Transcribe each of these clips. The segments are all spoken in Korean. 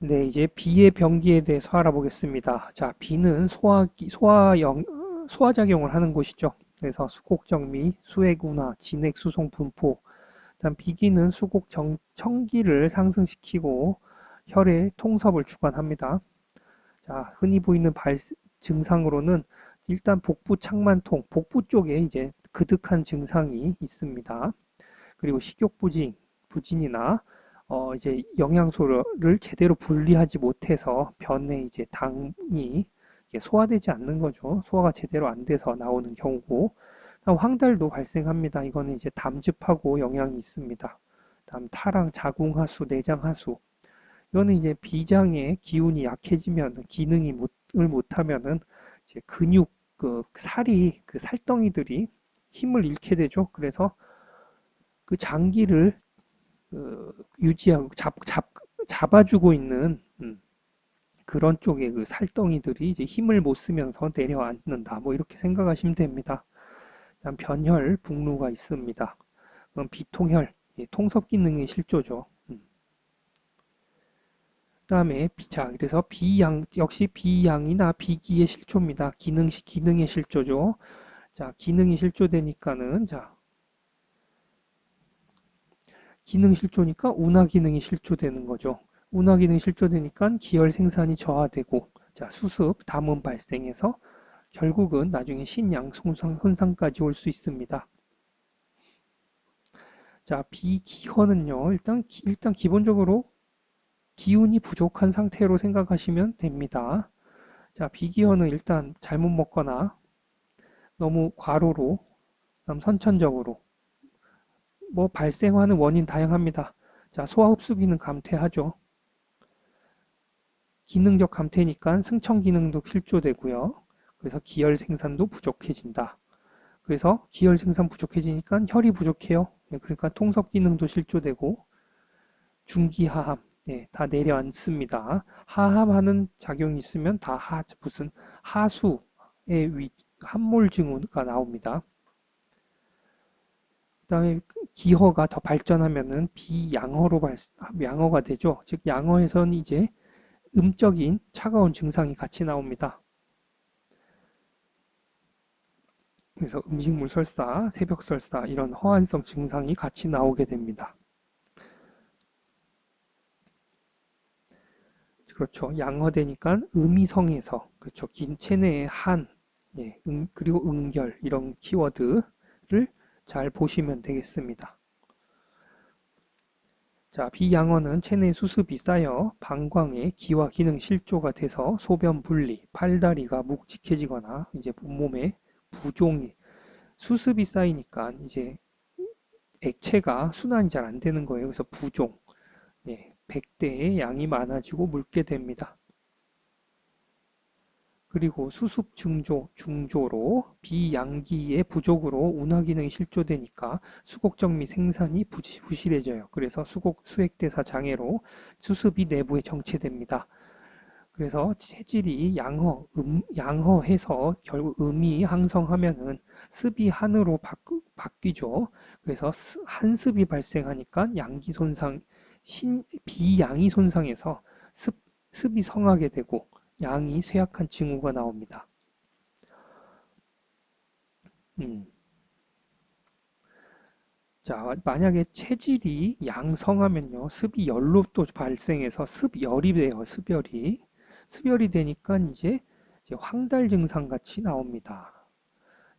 네, 이제 비의 병기에 대해서 알아보겠습니다. 자, 비는 소화기, 소화영, 소화작용을 하는 곳이죠. 그래서 수곡정미, 수액운화, 진액수송 분포, 다음 비기는 수곡 정, 청기를 상승시키고 혈의 통섭을 주관합니다. 자, 흔히 보이는 발, 증상으로는 일단 복부 창만통, 복부 쪽에 이제 그득한 증상이 있습니다. 그리고 식욕 부진, 부진이나 어 이제 영양소를 제대로 분리하지 못해서 변에 이제 당이 소화되지 않는 거죠. 소화가 제대로 안 돼서 나오는 경우고 황달도 발생합니다. 이거는 이제 담즙하고 영향이 있습니다. 다음 타랑, 자궁하수, 내장하수 이거는 이제 비장의 기운이 약해지면 기능이 못을 못하면은 이제 근육 그 살이 그 살덩이들이 힘을 잃게 되죠. 그래서 그 장기를 그 유지하고 잡, 잡, 잡아주고 있는 음, 그런 쪽의 그 살덩이들이 이제 힘을 못 쓰면서 내려앉는다. 뭐 이렇게 생각하시면 됩니다. 변혈, 북루가 있습니다. 그럼 비통혈, 예, 통섭 기능의 실조죠. 음. 다음에 자 그래서 비양 역시 비양이나 비기의 실조입니다. 기능시 기능의 실조죠. 자 기능이 실조되니까는 자 기능 실조니까 운하 기능이 실조되는 거죠. 운하 기능이 실조되니까 기혈 생산이 저하되고 자 수습 담음 발생해서 결국은 나중에 신양 손상까지 올 수 있습니다. 자 비기허는요 일단 일단 기본적으로 기운이 부족한 상태로 생각하시면 됩니다. 자 비기허는 일단 잘못 먹거나 너무 과로로 선천적으로 뭐 발생하는 원인 다양합니다. 자, 소화 흡수 기능 감퇴하죠. 기능적 감퇴니까 승천 기능도 실조되고요. 그래서 기혈 생산도 부족해진다. 그래서 기혈 생산 부족해지니까 혈이 부족해요. 네, 그러니까 통섭 기능도 실조되고 중기하함 네, 다 내려앉습니다. 하함하는 작용이 있으면 다 하, 무슨 하수의 위, 함몰 증후가 나옵니다. 그다음에 기허가 더 발전하면은 비양허로 발, 양허가 되죠. 즉 양허에서는 이제 음적인 차가운 증상이 같이 나옵니다. 그래서 음식물 설사, 새벽 설사 이런 허한성 증상이 같이 나오게 됩니다. 그렇죠. 양허되니까 음이성에서 그렇죠. 긴 체내의 한, 예, 음, 그리고 응결 이런 키워드를 잘 보시면 되겠습니다. 자, 비양어는 체내 수습이 쌓여 방광의 기와 기능 실조가 돼서 소변 분리, 팔다리가 묵직해지거나 이제 몸에 부종이 수습이 쌓이니까 이제 액체가 순환이 잘 안 되는 거예요. 그래서 부종, 예, 백대의 양이 많아지고 묽게 됩니다. 그리고 수습 증조, 중조로 비양기의 부족으로 운하 기능이 실조되니까 수곡정미 생산이 부실해져요. 그래서 수곡 수액대사 장애로 수습이 내부에 정체됩니다. 그래서 체질이 양허, 음, 양허해서 결국 음이 항성하면은 습이 한으로 바뀌, 죠 그래서 한습이 발생하니까 양기 손상, 신, 비양이 손상해서 습, 습이 성하게 되고 양이 쇠약한 징후가 나옵니다. 음. 자, 만약에 체질이 양성하면요, 습이 열로 또 발생해서 습열이 돼요, 습열이. 습열이 되니까 이제, 황달 증상 같이 나옵니다.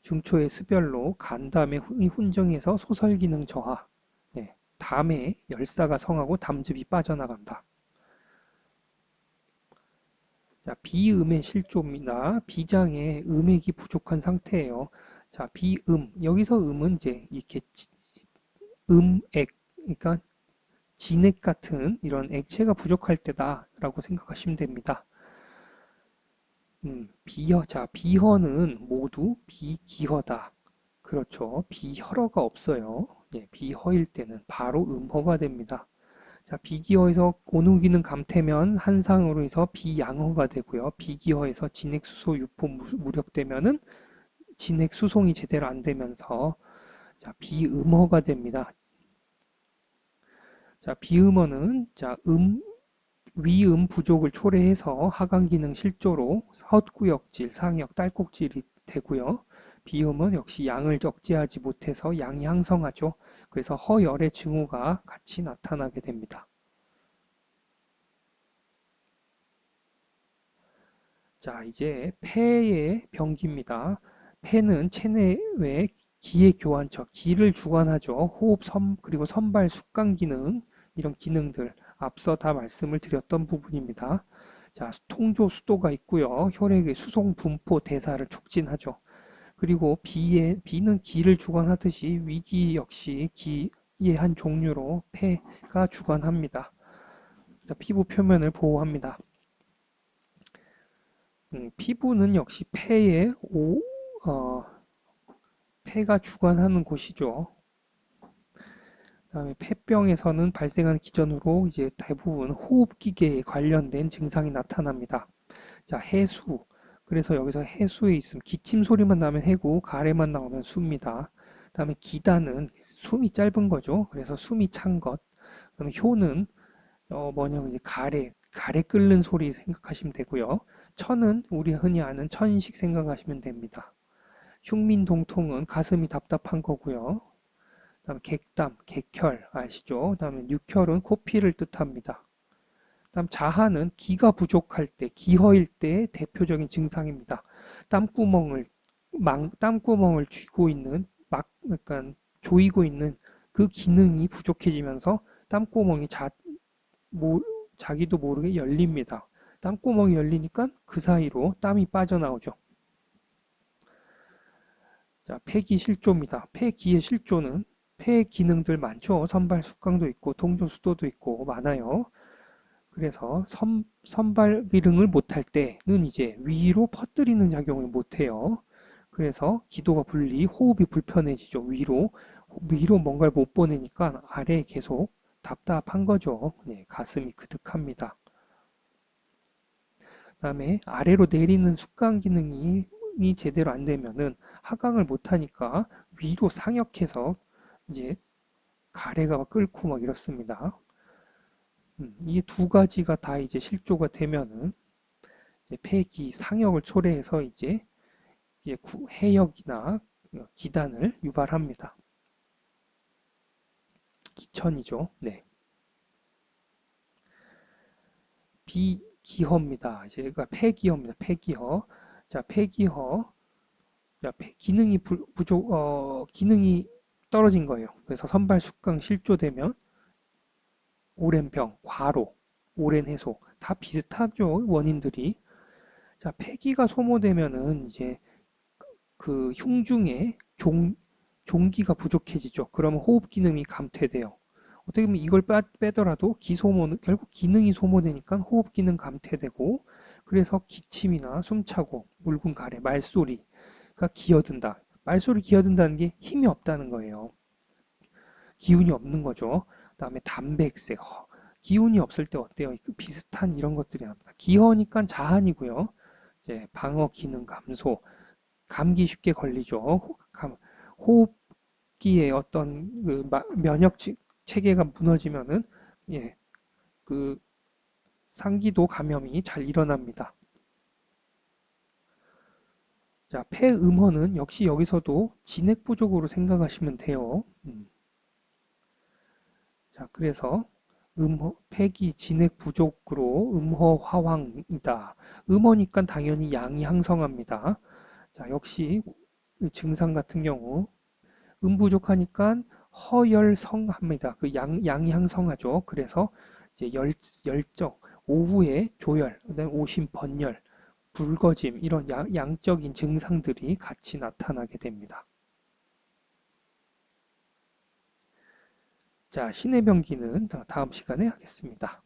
중초의 습열로 간담의 훈정해서 소설 기능 저하, 네, 담에 열사가 성하고 담즙이 빠져나간다. 자, 비음의 실조입니다. 비장의 음액이 부족한 상태예요. 자, 비음. 여기서 음은 이제 이렇게 음액, 그러니까 진액 같은 이런 액체가 부족할 때다라고 생각하시면 됩니다. 음, 비허. 자, 비허는 모두 비기허다. 그렇죠. 비혈어가 없어요. 예, 비허일 때는 바로 음허가 됩니다. 자, 비기어에서 고누기는 감태면 한상으로 해서 비양어가 되고요. 비기어에서 진액수소 유포 무력되면은 진액 수송이 제대로 안 되면서 자, 비음어가 됩니다. 자, 비음어는 자, 음 위음 부족을 초래해서 하강 기능 실조로 헛구역질, 상역, 딸꾹질이 되고요. 비음은 역시 양을 억제하지 못해서 양이 항성하죠. 그래서 허열의 증후가 같이 나타나게 됩니다. 자, 이제 폐의 병기입니다. 폐는 체내외 기의 교환처, 기를 주관하죠. 호흡, 섬, 그리고 선발, 숙강 기능, 이런 기능들 앞서 다 말씀을 드렸던 부분입니다. 자, 통조 수도가 있고요. 혈액의 수송, 분포, 대사를 촉진하죠. 그리고 비의, 비는 기를 주관하듯이 위기 역시 기의 한 종류로 폐가 주관합니다. 그래서 피부 표면을 보호합니다. 음, 피부는 역시 폐의 오, 어, 폐가 주관하는 곳이죠. 그다음에 폐병에서는 발생하는 기전으로 이제 대부분 호흡기계에 관련된 증상이 나타납니다. 자, 해수. 그래서 여기서 해수에 있으면 기침 소리만 나면 해고, 가래만 나오면 수입니다. 그다음에 기다는 숨이 짧은 거죠. 그래서 숨이 찬 것. 그다음에 효는 어 뭐냐 이제 가래, 가래 끓는 소리 생각하시면 되고요. 천은 우리 흔히 아는 천식 생각하시면 됩니다. 흉민동통은 가슴이 답답한 거고요. 다음 객담, 객혈 아시죠? 다음에 육혈은 코피를 뜻합니다. 다음 자하는 기가 부족할 때, 기허일 때 대표적인 증상입니다. 땀구멍을 망, 땀구멍을 쥐고 있는 막 약간 조이고 있는 그 기능이 부족해지면서 땀구멍이 자, 모, 자기도 모르게 열립니다. 땀구멍이 열리니까 그 사이로 땀이 빠져나오죠. 자, 폐기 실조입니다. 폐기의 실조는 폐 기능들 많죠. 선발 숙강도 있고 동조 수도도 있고 많아요. 그래서 선, 선발 기능을 못할 때는 이제 위로 퍼뜨리는 작용을 못해요. 그래서 기도가 분리, 호흡이 불편해지죠. 위로 위로 뭔가를 못 보내니까 아래에 계속 답답한 거죠. 네, 가슴이 그득합니다. 다음에 아래로 내리는 숙강 기능이 제대로 안 되면은 하강을 못 하니까 위로 상역해서 이제 가래가 막 끓고 막 이렇습니다. 음, 이두 가지가 다 이제 실조가 되면은 이제 폐기 상역을 초래해서 이제, 이제 해역이나 기단을 유발합니다. 기천이죠. 네. 비기허입니다. 제가 그러니까 폐기허입니다. 폐기허. 자, 폐기허. 자, 기능이 부, 부족, 어, 기능이 떨어진 거예요. 그래서 선발 숙강 실조되면 오랜 병, 과로, 오랜 해소 다 비슷하죠 원인들이. 자 폐기가 소모되면은 이제 그 흉중에 종 종기가 부족해지죠. 그러면 호흡 기능이 감퇴돼요. 어떻게 보면 이걸 빼더라도 기소모는 결국 기능이 소모되니까 호흡 기능 감퇴되고 그래서 기침이나 숨차고 묽은 가래, 말소리가 기어든다. 말소리 기어든다는 게 힘이 없다는 거예요. 기운이 없는 거죠. 그 다음에 담백색, 허, 기운이 없을 때 어때요? 그 비슷한 이런 것들이 납니다. 기허니까 자한이고요. 이제 방어 기능 감소, 감기 쉽게 걸리죠. 호흡기의 어떤 그 면역 체계가 무너지면은 예, 그 상기도 감염이 잘 일어납니다. 자, 폐음허는 역시 여기서도 진액 부족으로 생각하시면 돼요. 음. 자, 그래서 음허, 폐기 진액 부족으로 음허 화황이다. 음허니까 당연히 양이 항성합니다. 자, 역시 증상 같은 경우 음 부족하니까 허열성합니다. 그 양, 양이 항성하죠. 그래서 이제 열, 열정, 오후에 조열, 그다음에 오심 번열, 붉어짐 이런 양, 적인 증상들이 같이 나타나게 됩니다. 자, 신의 병기는 다음 시간에 하겠습니다.